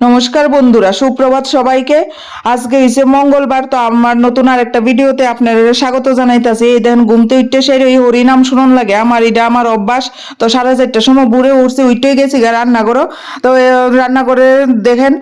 নমস্কার বন্ধুরা, সুপ্রভাত সবাইকে। আজকে হইছে মঙ্গলবার, তো আমার নতুন আর একটা ভিডিওতে আপনারা স্বাগত জানাইতেছি। এই দেখেন ঘুমতে উঠতে সেই ওই হরিনাম শুনন লাগে। আমার এটা আমার অভ্যাস। তো সাড়ে চারটার সময় বুড়ে উঠছে উঠতে গেছি গা রান্না করো তো রান্না করে দেখেন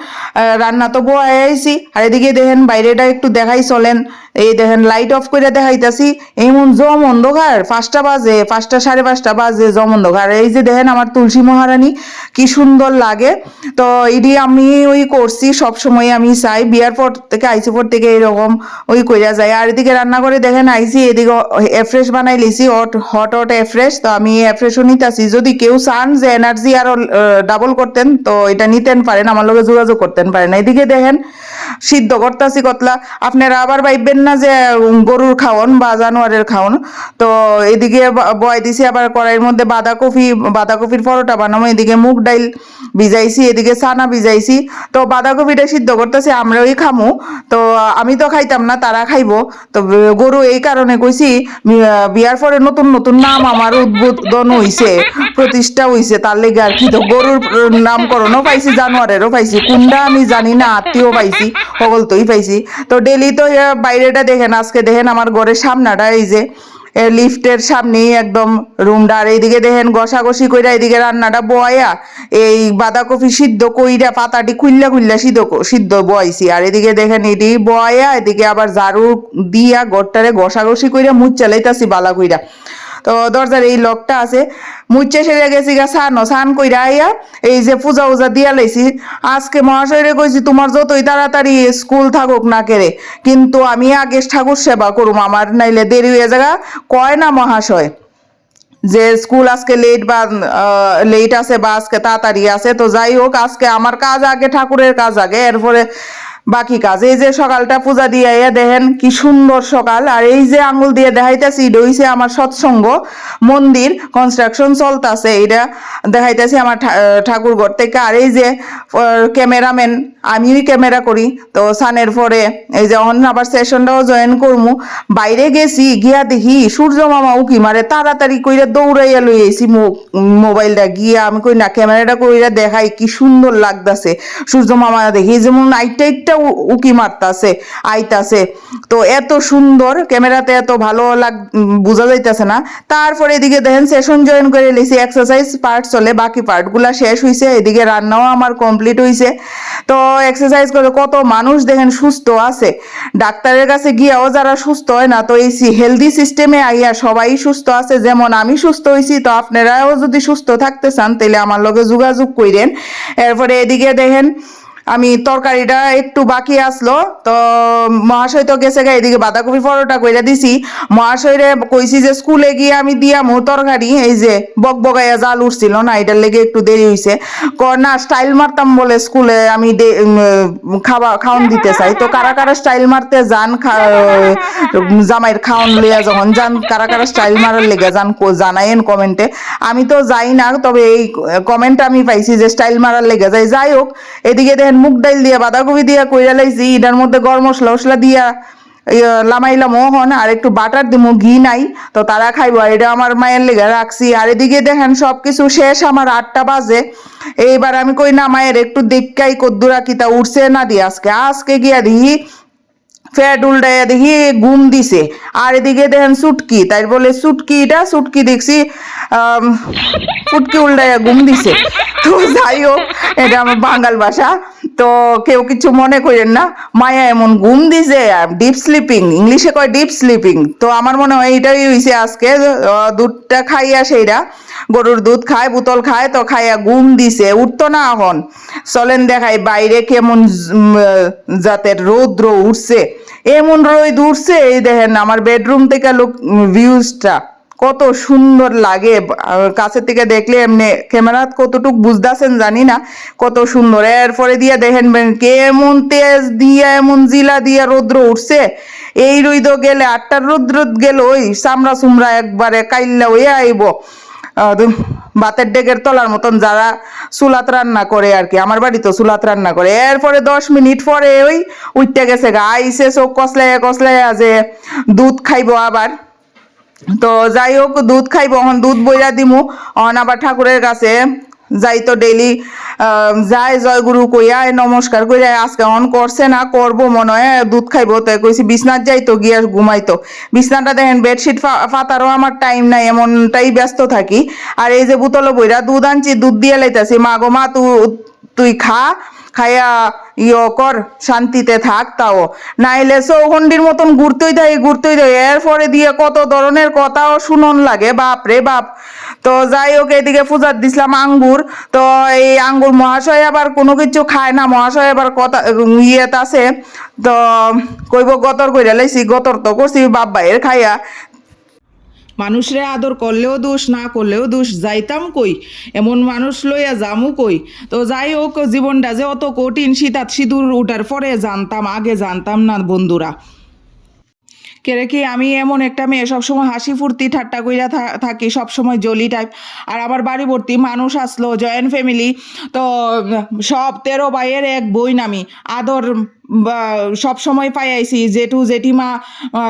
রান্না তো বয়ে আইছি আর এদিকে দেখেন, বাইরেটা একটু দেখাই চলেন। এই দেখেন লাইট অফ করে দেখাইতাছি, এমন জম অন্ধকার, পাঁচটা বাজে, পাঁচটা সাড়ে পাঁচটা বাজে জম অন্ধকার। এই যে দেখেন আমার তুলসী মহারানী, কি সুন্দর লাগে। তো এটি আমি ওই করছি, সব সময় আমি চাই, বিয়ার পর থেকে, আইসি পর থেকে এরকম ওই কইরা যায়। আর এদিকে রান্না করে দেখেন, আইসি এদিকে এফ্রেশ বানাই লিছি হট হট হট এফ্রেশ তো আমি এফ্রেশও নিতেছি। যদি কেউ চান যে এনার্জি আরও ডাবল করতেন, তো এটা নিতেন পারেন, আমার লগে যোগাযোগ করতেন পারেন। এদিকে দেখেন, সিদ্ধ করতাছি কতলা। আপনারা আবার ভাববেন না যে গরুর খাওন বা জানোয়ারের খাওন তো এদিকে বয় দিছি আবার কড়াইয়ের মধ্যে বাঁধাকপি বাঁধাকপির পরোটা বানাবো এদিকে মুগ ডাইল ভিজাইছি এদিকে চানা ভিজাইছি তো বাঁধাকপিটা সিদ্ধ করতেছি আমরাই খামু তো আমি তো খাইতাম না তারা খাইবো তো গরু এই কারণে কইছি বিয়ার পরে নতুন নতুন নাম আমার উদ্বোধন হইছে প্রতিষ্ঠা হইছে তার লেগে আর কি তো গরুর নামকরণও পাইছি জানোয়ারেরও পাইছি কোনটা আমি জানি না আত্মীয় পাইছি সকল তোই পাইছি তো ডেলি তো এ, বাইরেটা দেখেন, আজকে দেখেন আমার ঘরের সামনাটা, এই যে লিফটের সামনেই একদম রুমটা। আর এইদিকে দেখেন ঘষাঘষি কইরা এইদিকে রান্নাটা বয়া এই বাঁধাকপি সিদ্ধ কইরা পাতাটি খুললা খুললা সিদ্ধ সিদ্ধ বয়াইছি। আর এদিকে দেখেন এটি বয়া এদিকে আবার ঝাড়ু দিয়া ঘরটারে ঘষাঘষি কইরা মুচ চালাইতাছি বালা কইরা। তো দরজার এই লকটা আছে। মুচ্ছে সেরে গেছি গা সান সান কইরা আইয়া এই যে পূজা উজা দিয়া লাইছি। আজকে মহাশয়রে কইছি, তোমার যতই তাড়াতাড়ি স্কুল থাকুক না কেরে, কিন্তু আমি আগে ঠাকুর সেবা করুম, আমার নাইলে দেরি হয়ে যাগা। কয় না মহাশয়, যে স্কুল আজকে লেট বা লেট আছে বা আজকে তাড়াতাড়ি আছে, তো যাই হোক, আজকে আমার কাজ আগে, ঠাকুরের কাজ আগে, এরপরে বাকি কাজ। এই যে সকালটা পূজা দিয়ে আইয়া দেখেন কি সুন্দর সকাল। আর এই যে আঙ্গুল দিয়ে দেখাইতেছি, এটা হইছে আমার সৎসঙ্গ। মন্দির কনস্ট্রাকশন চলতেছে, এটা দেখাইতেছি আমার ঠাকুর ঘর থেকে। আর এই যে ক্যামেরাম্যান আমিই ক্যামেরা করি। তো সানের পরে এই যে অন্য আবার সেশনটাও জয়েন করমু। বাইরে গেছি, গিয়া দেখি সূর্য মামা উকি মারে, তাড়াতাড়ি কইরা দৌড়াইয়া লই আইছি মোবাইলটা। গিয়া আমি কই না ক্যামেরাটা কইরা দেখাই কি সুন্দর লাগতাছে। সূর্য মামা দেখি যেমন আইটা উ- উকি মারতাছে, আইতাছে। তো এত সুন্দর, ক্যামেরাতে এত ভালো লাগ বোঝা যাইতাছে না। তারপরে এদিকে দেখেন সেশন জয়েন করে লিছি এক্সারসাইজ পার্ট চলে, বাকি পার্টগুলা শেষ হইছে, এদিকে রান্নাও আমার কমপ্লিট হইছে। তো এক্সারসাইজ করে কত মানুষ দেখেন সুস্থ আছে। ডাক্তারের কাছে গিয়াও যারা সুস্থ হয় না, তো এই হেলদি সিস্টেমে আইয়া সবাই সুস্থ আছে, যেমন আমি সুস্থ হইছি, তো আপনারাও যদি সুস্থ থাকতে চান তাহলে আমার লগে যোগাযোগ কইরেন। এরপরে এদিকে দেখেন আমি তরকারিটা একটু বাকি আসলো, তো মহাশয় তো গেছে গা এদিকে বাঁধাকপি পরোটা কইরা দিছি। মহাশয়রে কইছি যে স্কুলে গিয়ে আমি দিয়া মো তরকারি, এই যে বক বগাইয়া জাল উঠছিল না, এটার লেগে একটু দেরি হইছে। ক, না, স্টাইল মারতাম বলে স্কুলে আমি খাওয়া খাওন দিতে চাই। তো কারা কারা স্টাইল মারতে যান জামাইয়ের খাওন লইয়া যখন যান, কারা কারা স্টাইল মারার লেগে যান জানাইন কমেন্টে। আমি তো যাই না, তবে এই কমেন্ট আমি পাইছি যে স্টাইল মারার লেগে যাই। যাই হোক, এদিকে দেখেন মুগ ডাইল দিয়া বাঁধাকপি দিয়া কইরা লাইছি এটার মধ্যে গরম মশলা মশলা দিয়া লামাইলাম মোহন আর একটু বাটার দিমু ঘি নাই তো তারা খাইবো এটা আমার মায়ের লেগে রাখছি। আর এদিকে দেখেন সবকিছু শেষ আমার আটটা বাজে। এইবার আমি কই না মায়ের একটু দেখাই কদ্দুরা কিতা উঠছে না দি আজকে। আজকে গিয়া দিহি ফ্যাট উল্টাইয়া দেখি ঘুম দিছে। আর এদিকে দেখেন সুটকি তাই বলে সুটকিটা সুটকি দেখছি আম, ফুটকি উল্টাইয়া ঘুম দিছে। তো যাই হোক, এটা আমার বাঙাল ভাষা। তো কেউ কিছু মনে করেন না, মায়া এমন ঘুম দিছে ডিপ স্লিপিং ইংলিশে কয় ডিপ স্লিপিং তো আমার মনে হয় এটাই হইছে আজকে দুধটা খাইয়া সেইটা গরুর দুধ খায় বোতল খায়, তো খাইয়া ঘুম দিছে, উঠতো না এখন। চলেন দেখাই বাইরে কেমন জাতের রৌদ্র উঠছে। এমন রোদ উঠছে, এই দেখেন আমার বেডরুম থেকে লোক ভিউজটা কত সুন্দর লাগে। কাছের থেকে দেখলে এমনি ক্যামেরা কতটুক বুঝতেছেন জানি না। কত সুন্দর। এরপরে দিয়া দেখেন কেমন তেজ দিয়া, এমন জিলা দিয়া রৌদ্র উঠছে। এই রইদ গেলে আটটার রোদ রোদ গেল, ওই চামড়া সুমরা একবারে কাইল্লা হয়ে আইব। ভাতের ডেকের তলার মতন যারা চুলাত রান্না করে আর কি, আমার বাড়ি তো চুলাত রান্না করে। এরপরে দশ মিনিট পরে ওই উঠতে গেছে গা, আইসে চোখ কসলাইয়া কসলাইয়া যে দুধ খাইবো আবার। তো যাই হোক, দুধ খাইব। এখন দুধ বইরা দিমু। অন আবার ঠাকুরের কাছে। যাই তো ডেলি যায় জয়গুরু কইয়া নমস্কার কইয়া আজকে অন করছে না, করব মনে হয় দুধ খাইবো। তাই কইছি বিছনাথ যাইতো গিয়া ঘুমাইতো বিছনাটা দেখেন, বেডশিট ফাতারও আমার টাইম নাই, এমনটাই ব্যস্ত থাকি। আর এই যে বোতলে বইরা দুধ আনছি, দুধ দিয়ে লাইতাছি। মা গো, মা, তু তুই খা, খাইয়া ইয়ে কর, শান্তিতে থাক তাও। নাইলে চৌখন্ডির মতন ঘুরতেই থাকে ঘুরতেই থাকে এরপরে দিয়ে কত ধরনের কথাও শুনন লাগে, বাপ রে বাপ। তো যাই হোক, এদিকে পূজার দিছিলাম আঙ্গুর। তো এই আঙ্গুর মহাশয় আবার কোনো কিছু খায় না। মহাশয় আবার কথা ইয়েত আছে। তো কইব গতর কইরা লাইছি, গতর তো করছি, বাপ ভাইয়ের খাইয়া। মানুষরে আদর করলেও দোষ, না করলেও দোষ, যাইতাম কই? এমন মানুষ লইয়া যামু কই? তো যাই হোক জীবনটা যে অত কঠিন শীতাত সিঁদুর উঠার পরে জানতাম, আগে জানতাম না বন্ধুরা। কেরে কি, আমি এমন একটা মেয়ে, সবসময় হাসি ফুর্তি, ঠাট্টা কইরা থাকি, সবসময় জলি টাইপ আর আমার বাড়ি ভর্তি মানুষ আসলো জয়েন্ট ফ্যামিলি তো সব তেরো বাইয়ের এক বই নামি আদর সব সময় পাই আইছি জেঠু, জেঠিমা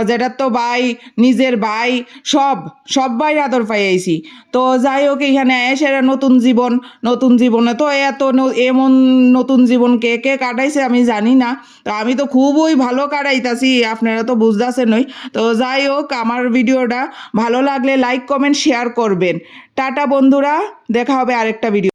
জেঠার তো ভাই, নিজের ভাই, সব সব ভাই আদর পাই আইছি তো যাই হোক এখানে এসে নতুন জীবন, নতুন জীবনে তো এত এমন নতুন জীবন কে কে কাটাইছে আমি জানি না। তো আমি তো খুবই ভালো কাটাইতাছি, আপনারা তো বুঝতেছেনই তো যাই হোক, আমার ভিডিওটা ভালো লাগলে লাইক কমেন্ট শেয়ার করবেন। টাটা বন্ধুরা, দেখা হবে আরেকটা ভিডিও